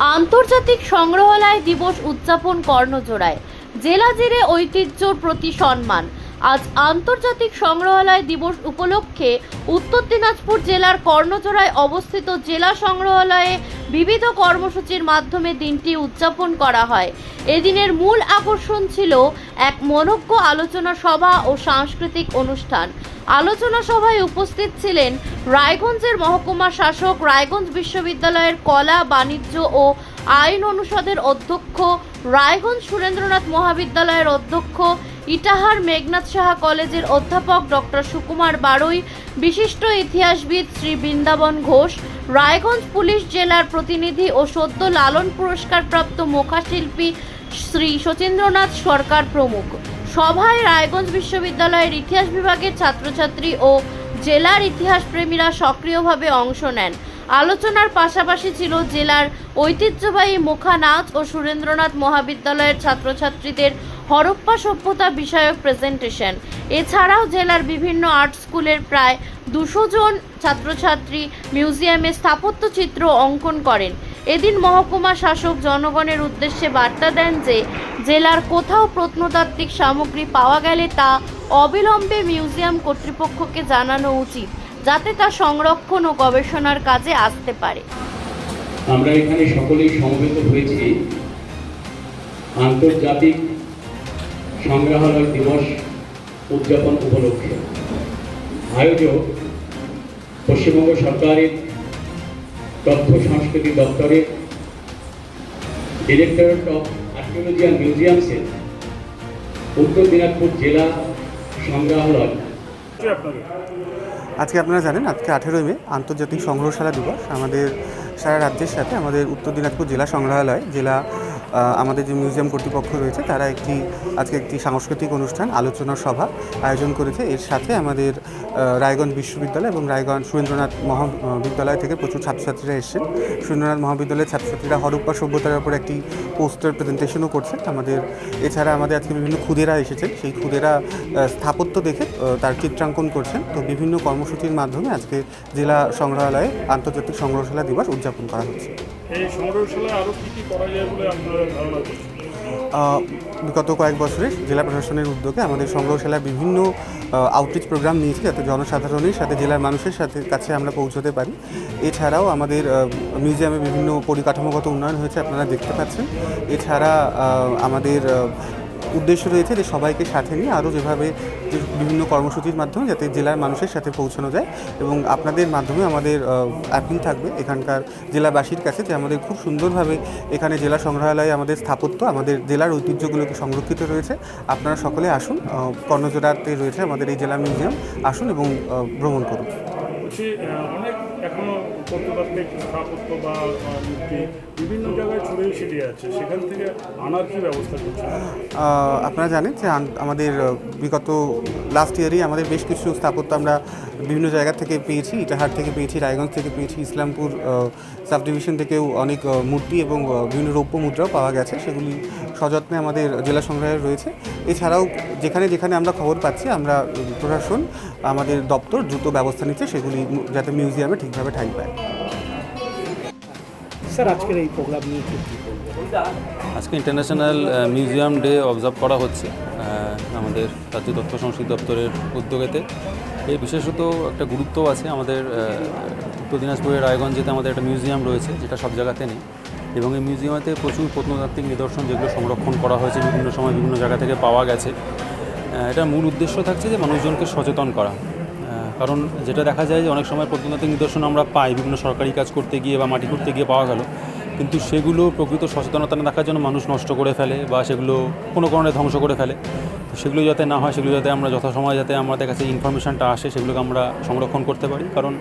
আন্তর্জাতিক সংগ্রহালয় দিবস উদযাপন কর্ণজোড়ায়। জেলা জেরে ঐতিহ্যর প্রতি সম্মান। আজ আন্তর্জাতিক সংগ্রহালয় দিবস উপলক্ষে উত্তর দিনাজপুর জেলার কর্ণজোড়ায় অবস্থিত জেলা সংগ্রহালয়ে বিবিধ কর্মসূচির মাধ্যমে দিনটি উদযাপন করা হয়। এদিনের মূল আকর্ষণ ছিল এক মনজ্ঞ আলোচনা সভা ও সাংস্কৃতিক অনুষ্ঠান। আলোচনা সভায় উপস্থিত ছিলেন রায়গঞ্জের মহকুমা শাসক, রায়গঞ্জ বিশ্ববিদ্যালয়ের কলা, বাণিজ্য ও আইন অনুষদের অধ্যক্ষ, রায়গঞ্জ সুরেন্দ্রনাথ মহাবিদ্যালয়ের অধ্যক্ষ, ইটাহার মেঘনাথ সাহা কলেজের অধ্যাপক ডক্টর সুকুমার বারুই, বিশিষ্ট ইতিহাসবিদ শ্রী বৃন্দাবন ঘোষ, রায়গঞ্জ পুলিশ জেলার প্রতিনিধি ও সদ্য লালন পুরস্কারপ্রাপ্ত মুখাশিল্পী শ্রী শচীন্দ্রনাথ সরকার প্রমুখ। সভায় রায়গঞ্জ বিশ্ববিদ্যালয়ের ইতিহাস বিভাগের ছাত্রছাত্রী ও জেলার ইতিহাস প্রেমীরা সক্রিয়ভাবে অংশ নেন। আলোচনার পাশাপাশি ছিল জেলার ঐতিহ্যবাহী মুখা নাচ ও সুরেন্দ্রনাথ মহাবিদ্যালয়ের ছাত্রছাত্রীদের হরপ্পা সভ্যতা বিষয়ক প্রেজেন্টেশন। এছাড়াও জেলার বিভিন্ন আর্ট স্কুলের প্রায় দুশো জন ছাত্রছাত্রী মিউজিয়ামে স্থাপত্য চিত্র অঙ্কন করেন। এদিন মহকুমা শাসক জনগণের উদ্দেশ্যে বার্তা দেন যে, জেলার কোথাও প্রত্নতাত্ত্বিক সামগ্রী পাওয়া গেলে তা অবিলম্বে মিউজিয়াম কর্তৃপক্ষকে জানানো উচিত, যাতে তা সংরক্ষণ ও গবেষণার কাজে আসতে পারে। আমরা এখানে সকলেই সমবেত হয়েছি। আন্তর্জাতিক সংগ্রহালয় দিবস উদযাপন উপলক্ষে। আয়োজক পশ্চিমবঙ্গ সরকারের তথ্য সংস্কৃতি দপ্তরের ডিরেক্টরেট অফ আর্কিওলজি অ্যান্ড মিউজিয়ামসের উত্তর দিনাজপুর জেলা সংগ্রহালয়। আজকে আপনারা জানেন, আজকে আঠেরোই মে, আন্তর্জাতিক সংগ্রহশালা দিবস। আমাদের সারা রাজ্যের সাথে আমাদের উত্তর দিনাজপুর জেলা সংগ্রহালয়, জেলা আমাদের যে মিউজিয়াম কর্তৃপক্ষ রয়েছে, তারা একটি, আজকে একটি সাংস্কৃতিক অনুষ্ঠান, আলোচনা সভা আয়োজন করেছে। এর সাথে আমাদের রায়গঞ্জ বিশ্ববিদ্যালয় এবং রায়গঞ্জ সুরেন্দ্রনাথ মহাবিদ্যালয় থেকে প্রচুর ছাত্রছাত্রীরা এসেছেন। সুরেন্দ্রনাথ মহাবিদ্যালয়ের ছাত্রছাত্রীরা হরপ্পা সভ্যতার উপর একটি পোস্টার প্রেজেন্টেশনও করছে আমাদের, এছাড়া আমাদের আজকে বিভিন্ন ক্ষুদেরা এসেছেন। সেই ক্ষুদেরা স্থাপত্য দেখে তার চিত্রাঙ্কন করছেন। তো বিভিন্ন কর্মসূচির মাধ্যমে আজকে জেলা সংগ্রহালয়ে আন্তর্জাতিক সংগ্রহশালা দিবস উদযাপন করা হচ্ছে। এই সংগ্রহশালায় আরও কী কী করা যায় বলে আপনারা বিগত কয়েক বছরে জেলা প্রশাসনের উদ্যোগে আমাদের সংগ্রহশালায় বিভিন্ন আউটরিচ প্রোগ্রাম নিয়েছি যাতে জনসাধারণের সাথে, জেলার মানুষের সাথে কাছে আমরা পৌঁছতে পারি। এছাড়াও আমাদের মিউজিয়ামে বিভিন্ন পরিকাঠামোগত উন্নয়ন হয়েছে, আপনারা দেখতে পাচ্ছেন। এছাড়া আমাদের উদ্দেশ্য রয়েছে যে সবাইকে সাথে নিয়ে আরও যেভাবে বিভিন্ন কর্মসূচির মাধ্যমে যাতে জেলার মানুষের সাথে পৌঁছানো যায় এবং আপনাদের মাধ্যমে আমাদের অ্যাপিল থাকবে এখানকার জেলাবাসীর কাছে যে আমাদের খুব সুন্দরভাবে এখানে জেলা সংগ্রহালয়ে আমাদের স্থাপত্য, আমাদের জেলার ঐতিহ্যগুলোকে সংরক্ষিত রয়েছে। আপনারা সকলে আসুন কর্ণজোড়াতে রয়েছে আমাদের এই জেলা মিউজিয়াম। আসুন এবং ভ্রমণ করুন। বলছি অনেক এখনও প্রত্নতাত্ত্বিক স্থাপত্য বা মূর্তি বিভিন্ন জায়গায় ছড়িয়ে ছিটিয়ে আছে, সেখান থেকে আনার কি ব্যবস্থা করছে আপনারা জানেন যে আমাদের বিগত লাস্ট ইয়ারই আমাদের বেশ কিছু স্থাপত্য আমরা বিভিন্ন জায়গা থেকে পেয়েছি, ইটাহার থেকে পেয়েছি, রায়গঞ্জ থেকে পেয়েছি, ইসলামপুর সাব ডিভিশন থেকেও অনেক মূর্তি এবং বিভিন্ন রৌপ্য মুদ্রাও পাওয়া গেছে, সেগুলি সযত্নে আমাদের জেলা সংগ্রহালয়ে রয়েছে। এছাড়াও যেখানে যেখানে আমরা খবর পাচ্ছি আমরা প্রশাসন আমাদের দপ্তর দ্রুত ব্যবস্থা নিচ্ছে সেগুলি যাতে মিউজিয়ামে ঠিকভাবে ঠাঁই পায়। স্যার আজকের এই প্রোগ্রাম নিয়ে আজকে ইন্টারন্যাশনাল মিউজিয়াম ডে অবজার্ভ করা হচ্ছে আমাদের রাজ্য তথ্য সংস্কৃতি দপ্তরের উদ্যোগেতে। এর বিশেষত একটা গুরুত্ব আছে আমাদের উত্তর দিনাজপুরের রায়গঞ্জেতে আমাদের একটা মিউজিয়াম রয়েছে যেটা সব জায়গাতে নেই। এবং এই মিউজিয়ামেতে প্রচুর প্রত্নতাত্ত্বিক নিদর্শন যেগুলো সংরক্ষণ করা হয়েছে বিভিন্ন সময় বিভিন্ন জায়গা থেকে পাওয়া গেছে। এটার মূল উদ্দেশ্য থাকছে যে মানুষজনকে সচেতন করা। কারণ যেটা দেখা যায় যে অনেক সময় প্রত্নতাত্ত্বিক নিদর্শন আমরা পাই, বিভিন্ন সরকারি কাজ করতে গিয়ে বা মাটি করতে গিয়ে পাওয়া গেল। কিন্তু সেগুলো প্রকৃত সচেতনতা না দেখার জন্য মানুষ নষ্ট করে ফেলে বা সেগুলো কোনো কারণে ধ্বংস করে ফেলে। সেগুলো যাতে না হয়, সেগুলো যাতে আমরা যথাসময়ে যাতে আমাদের কাছে ইনফরমেশানটা আসে, সেগুলোকে আমরা সংরক্ষণ করতে পারি। কারণ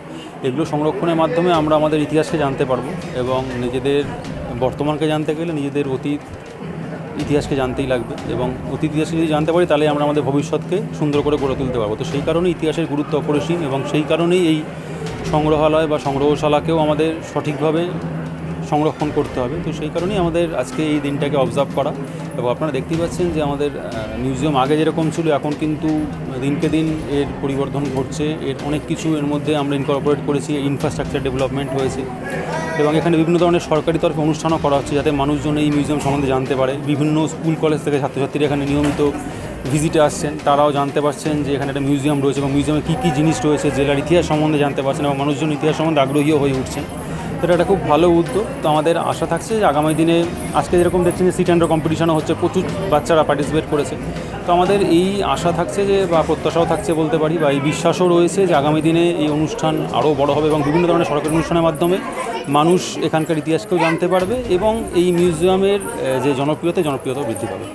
এগুলো সংরক্ষণের মাধ্যমে আমরা আমাদের ইতিহাসকে জানতে পারব এবং নিজেদের বর্তমানকে জানতে গেলে নিজেদের অতীত, ইতিহাসকে জানতেই লাগবে এবং অতীত ইতিহাসকে যদি জানতে পারি, তাহলে আমরা আমাদের ভবিষ্যৎকে সুন্দর করে গড়ে তুলতে পারব। তো সেই কারণে ইতিহাসের গুরুত্ব অপরিসীম এবং সেই কারণেই এই সংগ্রহালয় বা সংগ্রহশালাকেও আমাদের সঠিকভাবে সংরক্ষণ করতে হবে। তো সেই কারণেই আমাদের আজকে এই দিনটাকে অবজার্ভ করা এবং আপনারা দেখতেই পাচ্ছেন যে আমাদের মিউজিয়াম আগে যেরকম ছিল, এখন কিন্তু দিনকে দিন এর পরিবর্তন ঘটছে। এর অনেক কিছু এর মধ্যে আমরা ইনকর্পোরেট করেছি। ইনফ্রাস্ট্রাকচার ডেভেলপমেন্ট হয়েছে এবং এখানে বিভিন্ন ধরনের সরকারি তরফে অনুষ্ঠানও করা হচ্ছে যাতে মানুষজন এই মিউজিয়াম সম্বন্ধে জানতে পারে। বিভিন্ন স্কুল কলেজ থেকে ছাত্রছাত্রীরা এখানে নিয়মিত ভিজিটে আসছেন। তারাও জানতে পারছেন যে এখানে একটা মিউজিয়াম রয়েছে এবং মিউজিয়ামে কী কী জিনিস রয়েছে, জেলার ইতিহাস সম্বন্ধে জানতে পারছেন এবং মানুষজন ইতিহাস সম্বন্ধে আগ্রহীও হয়ে উঠছেন। এটা একটা খুব ভালো উদ্যোগ। তো আমাদের আশা থাকছে যে আগামী দিনে আজকে যেরকম দেখছেন যে সিট অ্যান্ডার কম্পিটিশনও হচ্ছে, প্রচুর বাচ্চারা পার্টিসিপেট করেছে। তো আমাদের এই আশা থাকছে যে বা প্রত্যাশাও থাকছে বলতে পারি বা এই বিশ্বাসও রয়েছে যে আগামী দিনে এই অনুষ্ঠান আরও বড় হবে এবং বিভিন্ন ধরনের সরকারি অনুষ্ঠানের মাধ্যমে মানুষ এখানকার ইতিহাসকেও জানতে পারবে এবং এই মিউজিয়ামের যে জনপ্রিয়তা, জনপ্রিয়তাও বৃদ্ধি পাবে।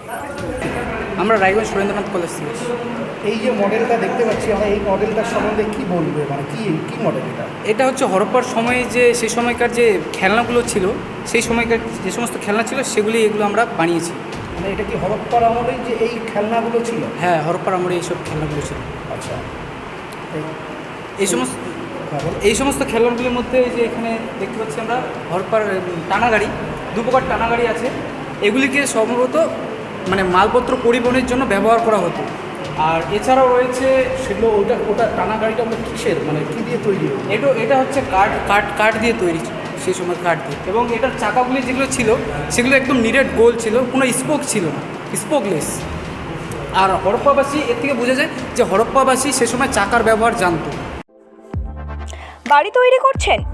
আমরা রায়গঞ্জ সুরেন্দ্রনাথ কলেজ থেকে। এই যে মডেলটা দেখতে পাচ্ছি আমরা এই মডেলটার সম্বন্ধে কি বলবে? মানে কি কি মডেল এটা? এটা হচ্ছে হরপ্পার সময়ে যে সেই সময়কার যে খেলনাগুলো ছিল সেই সময়কার যে সমস্ত খেলনা ছিল সেগুলি এগুলো আমরা বানিয়েছি। মানে এটা কি হরপ্পার আমলেই যে এই খেলনাগুলো ছিল? হ্যাঁ হরপ্পার আমলে এইসব খেলনাগুলো ছিল। আচ্ছা। এই- সমস্ত হ্যাঁ, এই সমস্ত খেলনাগুলির মধ্যে যে এখানে দেখতে পাচ্ছি আমরা হরপ্পার টানা গাড়ি দু প্রকার টানা গাড়ি আছে। এগুলিকে সম্ভবত মানে মালপত্র পরিবহনের জন্য ব্যবহার করা হতো। আর এছাড়াও রয়েছে সেগুলো ওটা ওটা টানা গাড়িটা আমরা কিসের মানে কী দিয়ে তৈরি? এটা এটা হচ্ছে কাঠ কাঠ কাঠ দিয়ে তৈরি ছিল, সেই সময় কাঠ দিয়ে। এবং এটার চাকাগুলি যেগুলো ছিল সেগুলো একদম নিরেট গোল ছিল কোনো স্পোক ছিল না স্পোকলেস। আর হরপ্পাবাসী এর থেকে বোঝা যায় যে হরপ্পাবাসী সে সময় চাকার ব্যবহার জানতো। বাড়ি তৈরি করছেন?